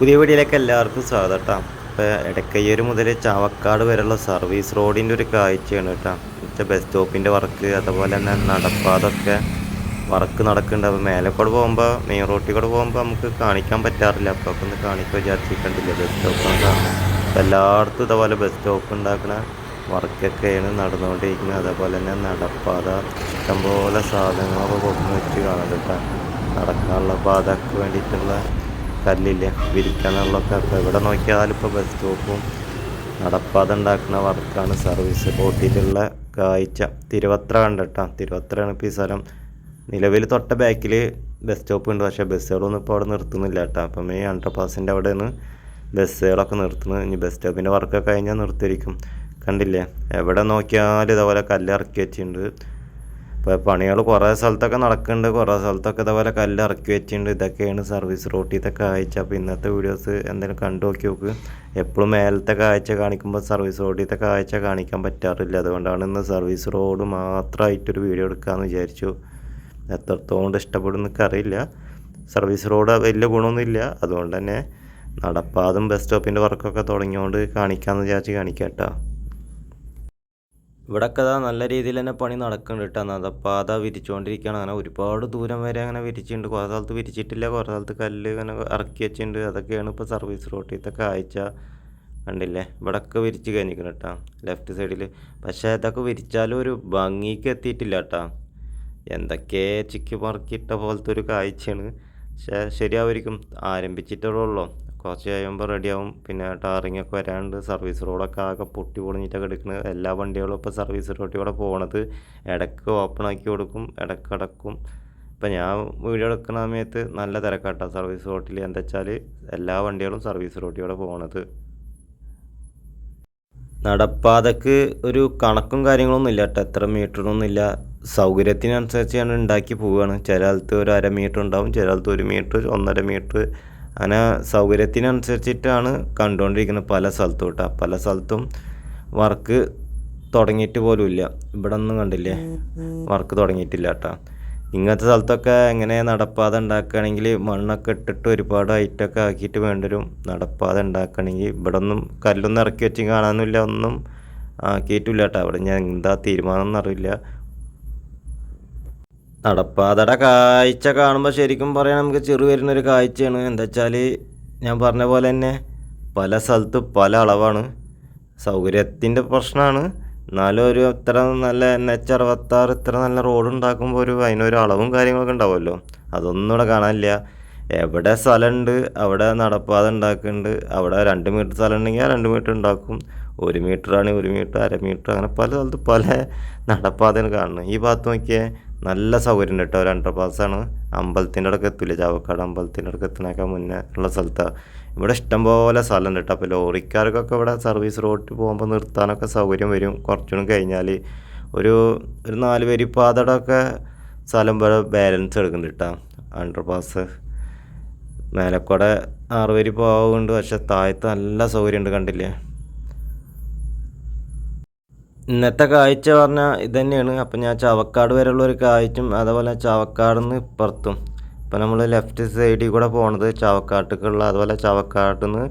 പുതിയ വീഡിയോയിലേക്ക് എല്ലാവർക്കും സ്വാഗതം കേട്ടോ ഇപ്പോൾ ഇടക്കയ്യൂർ മുതൽ ചാവക്കാട് വരെയുള്ള സർവീസ് റോഡിന്റെ ഒരു കാഴ്ചയാണ് കേട്ടോ മറ്റേ ബസ് സ്റ്റോപ്പിന്റെ വർക്ക് അതുപോലെ തന്നെ നടപ്പാതൊക്കെ വർക്ക് നടക്കുന്നുണ്ട്. അപ്പോൾ മേലെ കൂടെ പോകുമ്പോൾ മെയിൻ റോട്ടിൽ കൂടെ പോകുമ്പോൾ നമുക്ക് കാണിക്കാൻ പറ്റാറില്ല. അപ്പോൾ ഒന്ന് കാണിക്കാൻ വിചാരിച്ചിട്ടുണ്ടില്ല ബസ് സ്റ്റോപ്പൊക്കെ അപ്പോൾ എല്ലായിടത്തും ഇതേപോലെ ബസ് സ്റ്റോപ്പ് ഉണ്ടാക്കുന്ന വർക്കൊക്കെയാണ് നടന്നുകൊണ്ടിരിക്കുന്നത്. അതേപോലെ തന്നെ നടപ്പാത ഇഷ്ടംപോലെ സാധനങ്ങളൊക്കെ പൊക്കി വെച്ച് കാണുന്നുണ്ട് കേട്ടോ നടക്കാനുള്ള പാതക്ക് വേണ്ടിയിട്ടുള്ള കല്ലില്ലേ വിരിക്കാനുള്ളതൊക്കെ. അപ്പം എവിടെ നോക്കിയാലും ഇപ്പോൾ ബസ് സ്റ്റോപ്പും നടപ്പാത ഉണ്ടാക്കുന്ന വർക്കാണ് സർവീസ് ബോട്ടിലുള്ള കാഴ്ച തിരുവത്ര കണ്ടിട്ടാ തിരുവത്രയാണ് ഇപ്പോൾ ഈ സ്ഥലം. നിലവിൽ തൊട്ട ബാക്കിൽ ബസ് സ്റ്റോപ്പ് ഉണ്ട്. പക്ഷേ ബസ്സുകളൊന്നും ഇപ്പോൾ അവിടെ നിർത്തുന്നില്ല കേട്ടോ. അപ്പം ഈ അണ്ടർ പാസിന്റെ അവിടെ നിന്ന് ബസ്സുകളൊക്കെ നിർത്തുന്നത്. ഇനി ബസ് സ്റ്റോപ്പിന്റെ വർക്കൊക്കെ കഴിഞ്ഞാൽ നിർത്തിയിരിക്കും. കണ്ടില്ലേ? എവിടെ നോക്കിയാലും ഇതേപോലെ കല്ലിറക്കി വെച്ചിട്ടുണ്ട്. ഇപ്പോൾ പണികൾ കുറേ സ്ഥലത്തൊക്കെ നടക്കുന്നുണ്ട് കുറേ സ്ഥലത്തൊക്കെ ഇതേപോലെ കല്ല് ഇറക്കി വെച്ചിട്ടുണ്ട് ഇതൊക്കെയാണ് സർവീസ് റോട്ടിലത്തെ കാഴ്ച. അപ്പോൾ ഇന്നത്തെ വീഡിയോസ് എന്തെങ്കിലും കണ്ടു നോക്കി നോക്ക്. എപ്പോഴും മേലത്തെ കാഴ്ച കാണിക്കുമ്പോൾ സർവീസ് റോഡിലത്തെ കാഴ്ച കാണിക്കാൻ പറ്റാറില്ല. അതുകൊണ്ടാണ് ഇന്ന് സർവീസ് റോഡ് മാത്രമായിട്ടൊരു വീഡിയോ എടുക്കാമെന്ന് വിചാരിച്ചു. എത്രത്തോളം ഇഷ്ടപ്പെടും എന്നൊക്കെ അറിയില്ല. സർവീസ് റോഡ് വലിയ ഗുണമൊന്നുമില്ല. അതുകൊണ്ട് തന്നെ നടപ്പാതും ബസ് സ്റ്റോപ്പിന്റെ വർക്കൊക്കെ തുടങ്ങിയോണ്ട് കാണിക്കാമെന്ന് വിചാരിച്ച് കാണിക്കാം കേട്ടോ ഇവിടെയൊക്കെ അതാ നല്ല രീതിയിൽ തന്നെ പണി നടക്കുന്നുണ്ട് കേട്ടോ. അത് പാത വിരിച്ചുകൊണ്ടിരിക്കുകയാണ് അങ്ങനെ ഒരുപാട് ദൂരം വരെ അങ്ങനെ വിരിച്ചിട്ടുണ്ട്. കുറേ സ്ഥലത്ത് വിരിച്ചിട്ടില്ല. കുറേ സ്ഥലത്ത് കല്ല് ഇങ്ങനെ ഇറക്കി വെച്ചിട്ടുണ്ട്. അതൊക്കെയാണ് ഇപ്പോൾ സർവീസ് റോട്ടിലത്തെ കാഴ്ച. കണ്ടില്ലേ? ഇവിടൊക്കെ വിരിച്ച് കഴിഞ്ഞിരിക്കണം കേട്ടോ. ലെഫ്റ്റ് സൈഡിൽ പക്ഷേ ഇതൊക്കെ വിരിച്ചാലും ഒരു ഭംഗിക്ക് എത്തിയിട്ടില്ല കേട്ടോ. എന്തൊക്കെ ചിക്കി പറക്കിയിട്ട പോലത്തെ ഒരു കാഴ്ചയാണ്. പക്ഷേ ശരിയാവുമായിരിക്കും. ആരംഭിച്ചിട്ടുള്ളൂ കുറച്ച് കഴിയുമ്പോൾ റെഡിയാവും പിന്നെ ടാറിങ് ഒക്കെ വരാണ്ട് സർവീസ് റോഡൊക്കെ ആകെ പൊട്ടി പൊളിഞ്ഞിട്ടൊക്കെ എടുക്കുന്നത് എല്ലാ വണ്ടികളും ഇപ്പോൾ സർവീസ് റോഡിൽ കൂടെ പോണത് ഇടയ്ക്ക് ഓപ്പൺ ആക്കി കൊടുക്കും ഇടയ്ക്ക് അടക്കും. ഇപ്പം ഞാൻ വീഡിയോ എടുക്കുന്ന സമയത്ത് നല്ല തിരക്കാട്ടോ സർവീസ് റോട്ടിൽ എന്താ വെച്ചാൽ എല്ലാ വണ്ടികളും സർവീസ് റോഡിൽ കൂടെ പോണത്. നടപ്പാതക്ക് ഒരു കണക്കും കാര്യങ്ങളൊന്നും ഇല്ല കേട്ടോ എത്ര മീറ്ററൊന്നും ഇല്ല. സൗകര്യത്തിനനുസരിച്ച് ഞാൻ ഉണ്ടാക്കി പോവുകയാണ് ചില സ്ഥലത്ത് ഒരു അര മീറ്റർ ഉണ്ടാവും ചില സ്ഥലത്ത് ഒരു മീറ്റർ ഒന്നര മീറ്റർ അങ്ങനെ സൗകര്യത്തിനനുസരിച്ചിട്ടാണ് കണ്ടുകൊണ്ടിരിക്കുന്നത് പല സ്ഥലത്തും കേട്ടോ പല സ്ഥലത്തും വർക്ക് തുടങ്ങിയിട്ട് പോലും ഇല്ല. ഇവിടെ ഒന്നും കണ്ടില്ലേ വർക്ക് തുടങ്ങിയിട്ടില്ല കേട്ടോ. ഇങ്ങനത്തെ സ്ഥലത്തൊക്കെ എങ്ങനെ നടപ്പാത ഉണ്ടാക്കുകയാണെങ്കിൽ മണ്ണൊക്കെ ഇട്ടിട്ട് ഒരുപാട് ഹൈറ്റൊക്കെ ആക്കിയിട്ട് വേണ്ടവരും നടപ്പാത ഉണ്ടാക്കുകയാണെങ്കിൽ ഇവിടെ ഒന്നും കല്ലൊന്നും ഇറക്കി വെച്ച് കാണാനൊന്നുമില്ല ഒന്നും ആക്കിയിട്ടില്ല കേട്ടോ. അവിടെ ഞാൻ എന്താ തീരുമാനം എന്നറിയില്ല നടപ്പാതയുടെ കാഴ്ച കാണുമ്പോൾ ശരിക്കും പറയാൻ നമുക്ക് ചെറു വരുന്നൊരു കാഴ്ചയാണ്. എന്താ വെച്ചാൽ ഞാൻ പറഞ്ഞ പോലെ തന്നെ പല സ്ഥലത്ത് പല അളവാണ്. സൗകര്യത്തിന്റെ പ്രശ്നമാണ് എന്നാലും ഒരു ഇത്ര നല്ല എൻ എച്ച് അറുപത്താറ് ഇത്ര നല്ല റോഡ് ഉണ്ടാക്കുമ്പോൾ ഒരു അതിനൊരു അളവും കാര്യങ്ങളൊക്കെ ഉണ്ടാവുമല്ലോ. അതൊന്നും ഇവിടെ കാണാനില്ല. എവിടെ സ്ഥലമുണ്ട് അവിടെ നടപ്പാത ഉണ്ടാക്കുന്നുണ്ട് അവിടെ രണ്ട് മീറ്റർ സ്ഥലം ഉണ്ടെങ്കിൽ ആ രണ്ട് മീറ്റർ ഉണ്ടാക്കും. ഒരു ആണെങ്കിൽ ഒരു മീറ്റർ അര മീറ്റർ അങ്ങനെ പല സ്ഥലത്ത് പല നടപ്പാതയാണ് കാണുന്നത്. ഈ ഭാഗത്ത് നോക്കിയാൽ നല്ല സൗകര്യം ഉണ്ട് കേട്ടോ. ഒരു അണ്ടർ പാസ്സാണ് അമ്പലത്തിന്റെ അടുക്ക് എത്തില്ല ചാവക്കാട് അമ്പലത്തിന്റെ അടുക്ക് എത്തുന്നതിനൊക്കെ മുന്നേ ഉള്ള സ്ഥലത്താണ് ഇവിടെ ഇഷ്ടംപോലെ സ്ഥലമുണ്ട് കേട്ടോ. അപ്പോൾ ലോറിക്കാർക്കൊക്കെ ഇവിടെ സർവീസ് റോഡിൽ പോകുമ്പോൾ നിർത്താനൊക്കെ സൗകര്യം വരും. കുറച്ചുകൂടി കഴിഞ്ഞാൽ ഒരു ഒരു നാല് പേര് പാതയുടെ ഒക്കെ സ്ഥലം ഇവിടെ ബാലൻസ് എടുക്കുന്നുണ്ട് കേട്ടോ. അണ്ടർ പാസ് മേലക്കൂടെ ആറുപേര് പോകുന്നുണ്ട് പക്ഷെ താഴത്ത് നല്ല സൗകര്യമുണ്ട് കണ്ടില്ലേ? ഇന്നത്തെ കാഴ്ച പറഞ്ഞാൽ ഇത് തന്നെയാണ്. അപ്പം ഞാൻ ചവക്കാട് വരെയുള്ള ഒരു കാഴ്ചയും അതുപോലെ ചവക്കാട് നിന്ന് ഇപ്പുറത്തും ഇപ്പം നമ്മൾ ലെഫ്റ്റ് സൈഡിൽ കൂടെ പോണത് ചാവക്കാട്ടേക്കുള്ള അതുപോലെ ചാവക്കാട് നിന്ന്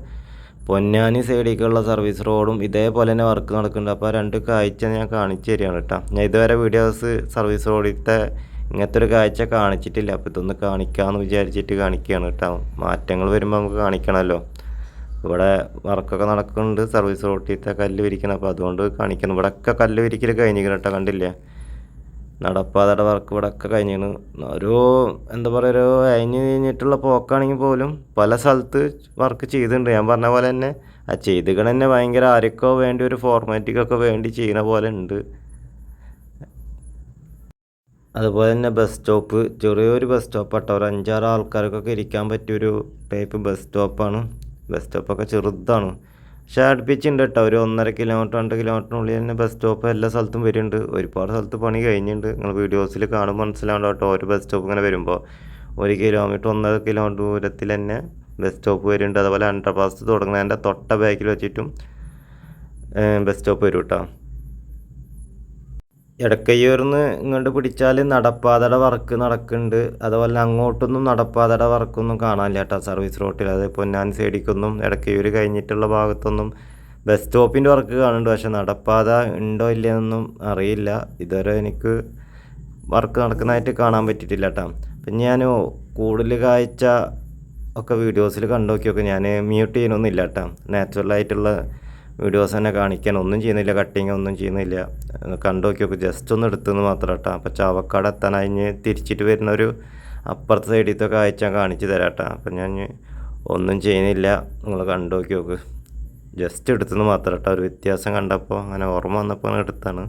പൊന്നാനി സൈഡിലേക്കുള്ള സർവീസ് റോഡും ഇതേപോലെ തന്നെ വർക്ക് നടക്കുന്നുണ്ട്. അപ്പോൾ രണ്ട് കാഴ്ച ഞാൻ കാണിച്ചു തരികയാണ് കേട്ടോ. ഞാൻ ഇതുവരെ വീഡിയോസ് സർവീസ് റോഡിലത്തെ ഇങ്ങനത്തെ ഒരു കാഴ്ച കാണിച്ചിട്ടില്ല. അപ്പോൾ ഇതൊന്ന് കാണിക്കാമെന്ന് വിചാരിച്ചിട്ട് കാണിക്കുകയാണ് കേട്ടോ. മാറ്റങ്ങൾ വരുമ്പോൾ നമുക്ക് കാണിക്കണമല്ലോ ഇവിടെ വർക്കൊക്കെ നടക്കുന്നുണ്ട്. സർവീസ് റോട്ടിലത്തെ കല്ല് വിരിക്കണം. അപ്പോൾ അതുകൊണ്ട് കാണിക്കുന്നു. ഇവിടെയൊക്കെ കല്ല് വിരിക്കൽ കഴിഞ്ഞിരിക്കണം കേട്ടോ കണ്ടില്ലേ? നടപ്പാതയുടെ വർക്ക് ഇവിടെ ഒക്കെ കഴിഞ്ഞിരുന്നു ഒരു എന്താ പറയുക ഒരു അയഞ്ഞ് കഴിഞ്ഞിട്ടുള്ള പോക്കാണെങ്കിൽ പോലും പല സ്ഥലത്ത് വർക്ക് ചെയ്തിട്ടുണ്ട്. ഞാൻ പറഞ്ഞ പോലെ തന്നെ ആ ചെയ്തുകൾ തന്നെ ഭയങ്കര ആരൊക്കെ വേണ്ടി ഒരു ഫോർമാറ്റിക്കൊക്കെ വേണ്ടി ചെയ്യുന്ന പോലെ ഉണ്ട്. അതുപോലെ തന്നെ ബസ് സ്റ്റോപ്പ് ചെറിയൊരു ബസ് സ്റ്റോപ്പ് കേട്ടോ ഒരു അഞ്ചാറ് ആൾക്കാർക്കൊക്കെ ഇരിക്കാൻ പറ്റിയൊരു ടൈപ്പ് ബസ് സ്റ്റോപ്പാണ് ബസ് സ്റ്റോപ്പൊക്കെ ചെറുതാണ്. പക്ഷേ അടുപ്പിച്ചുണ്ട് കേട്ടോ ഒരു ഒന്നര കിലോമീറ്റർ രണ്ട് കിലോമീറ്ററിനുള്ളിൽ തന്നെ ബസ് സ്റ്റോപ്പ് എല്ലാ സ്ഥലത്തും വരുന്നുണ്ട്. ഒരുപാട് സ്ഥലത്ത് പണി കഴിഞ്ഞിട്ടുണ്ട് നിങ്ങൾ വീഡിയോസിൽ കാണുമ്പോൾ മനസ്സിലാവും കേട്ടോ ഒരു ബസ് സ്റ്റോപ്പ് ഇങ്ങനെ വരുമ്പോൾ ഒരു കിലോമീറ്റർ ഒന്നര കിലോമീറ്റർ ദൂരത്തിൽ തന്നെ ബസ് സ്റ്റോപ്പ് വരുന്നുണ്ട്. അതുപോലെ അണ്ടർ പാസ് തുടങ്ങുന്നതിന്റെ തൊട്ട ബാക്കിൽ വെച്ചിട്ടും ബസ് സ്റ്റോപ്പ് വരും കേട്ടോ ഇടക്കയ്യൂർന്ന് ഇങ്ങോട്ട് പിടിച്ചാൽ നടപ്പാതയുടെ വർക്ക് നടക്കുന്നുണ്ട്. അതുപോലെ അങ്ങോട്ടൊന്നും നടപ്പാതയുടെ വർക്കൊന്നും കാണാനില്ല കേട്ടോ സർവീസ് റോട്ടിൽ അത് പൊന്നാൻ സൈഡിക്കൊന്നും ഇടക്കയ്യൂർ കഴിഞ്ഞിട്ടുള്ള ഭാഗത്തൊന്നും ബസ് സ്റ്റോപ്പിന്റെ വർക്ക് കാണുന്നുണ്ട്. പക്ഷേ നടപ്പാത ഉണ്ടോ ഇല്ലയെന്നൊന്നും അറിയില്ല. ഇതുവരെ എനിക്ക് വർക്ക് നടക്കുന്നതായിട്ട് കാണാൻ പറ്റിയിട്ടില്ല കേട്ടോ പിന്നെ ഞാൻ കൂടുതൽ കാഴ്ച ഒക്കെ വീഡിയോസിൽ കണ്ടു നോക്കിയൊക്കെ ഞാൻ മ്യൂട്ട് ചെയ്യണമൊന്നുമില്ല കേട്ടോ നാച്ചുറലായിട്ടുള്ള വീഡിയോസ് തന്നെ കാണിക്കാൻ. ഒന്നും ചെയ്യുന്നില്ല കട്ടിങ് ഒന്നും ചെയ്യുന്നില്ല. കണ്ടു നോക്കിയൊക്കെ. ജസ്റ്റ് ഒന്ന് എടുത്തെന്ന് മാത്രം കേട്ടോ. അപ്പോൾ ചാവക്കാട് എത്താനായി തിരിച്ചിട്ട് വരുന്ന ഒരു അപ്പുറത്തെ സൈഡിലത്തെ കാഴ്ച കാണിച്ചു തരാം കേട്ടോ. അപ്പം ഞാൻ ഒന്നും ചെയ്യുന്നില്ല. നിങ്ങൾ കണ്ടു നോക്കി നോക്ക് ജസ്റ്റ് എടുത്തെന്ന് മാത്രം കേട്ടോ. ഒരു വ്യത്യാസം കണ്ടപ്പോൾ അങ്ങനെ ഓർമ്മ വന്നപ്പോൾ എടുത്താണ്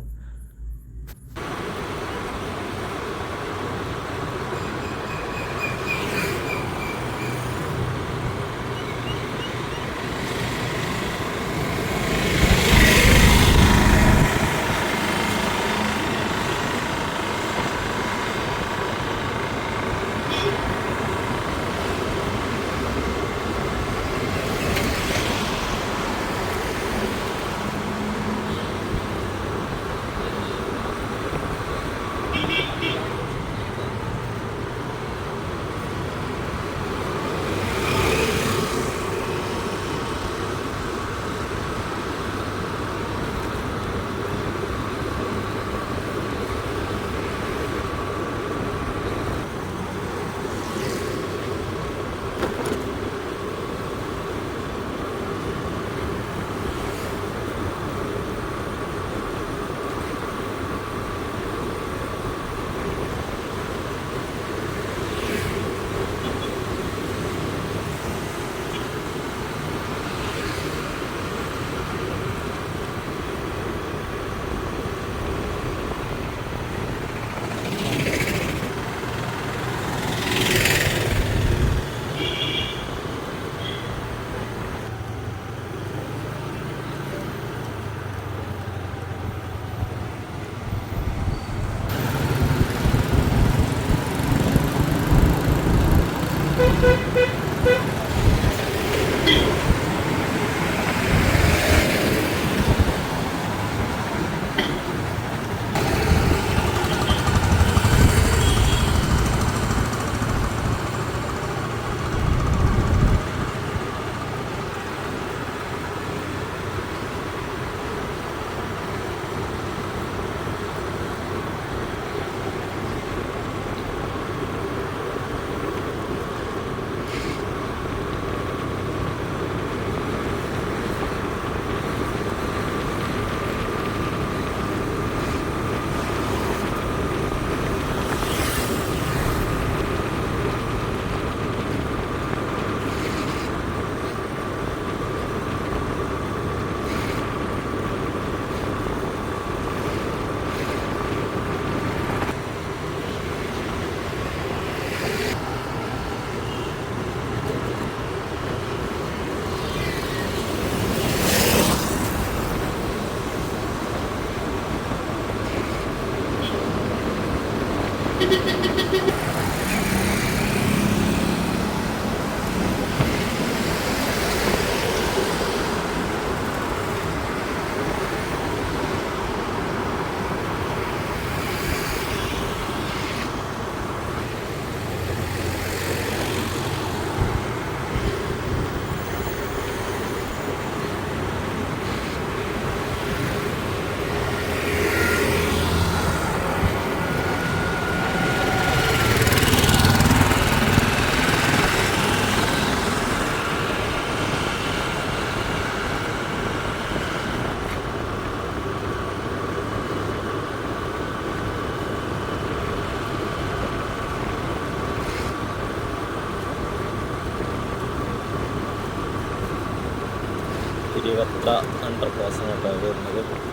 തിരുവത്ര അണ്ടർ പാസ് വരുന്നത്.